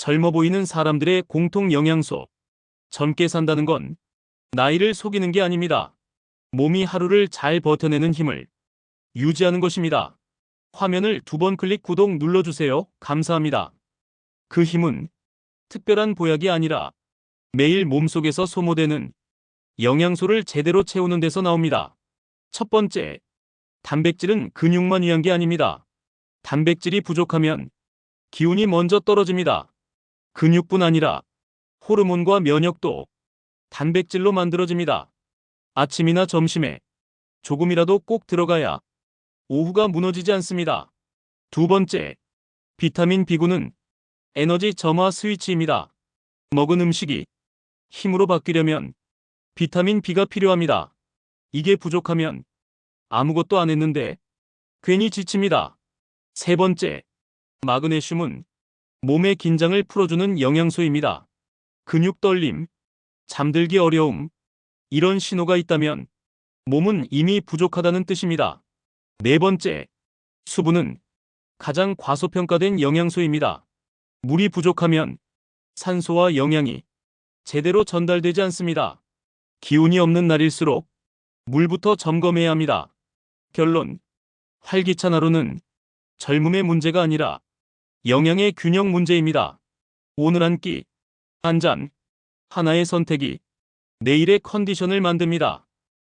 젊어 보이는 사람들의 공통 영양소. 젊게 산다는 건 나이를 속이는 게 아닙니다. 몸이 하루를 잘 버텨내는 힘을 유지하는 것입니다. 화면을 두 번 클릭 구독 눌러주세요. 감사합니다. 그 힘은 특별한 보약이 아니라 매일 몸속에서 소모되는 영양소를 제대로 채우는 데서 나옵니다. 첫 번째, 단백질은 근육만 위한 게 아닙니다. 단백질이 부족하면 기운이 먼저 떨어집니다. 근육뿐 아니라 호르몬과 면역도 단백질로 만들어집니다. 아침이나 점심에 조금이라도 꼭 들어가야 오후가 무너지지 않습니다. 두 번째, 비타민 B군은 에너지 점화 스위치입니다. 먹은 음식이 힘으로 바뀌려면 비타민 B가 필요합니다. 이게 부족하면 아무것도 안 했는데 괜히 지칩니다. 세 번째, 마그네슘은 몸의 긴장을 풀어주는 영양소입니다. 근육 떨림, 잠들기 어려움, 이런 신호가 있다면 몸은 이미 부족하다는 뜻입니다. 네 번째, 수분은 가장 과소평가된 영양소입니다. 물이 부족하면 산소와 영양이 제대로 전달되지 않습니다. 기운이 없는 날일수록 물부터 점검해야 합니다. 결론. 활기찬 하루는 젊음의 문제가 아니라 영양의 균형 문제입니다. 오늘 한 끼, 한 잔, 하나의 선택이 내일의 컨디션을 만듭니다.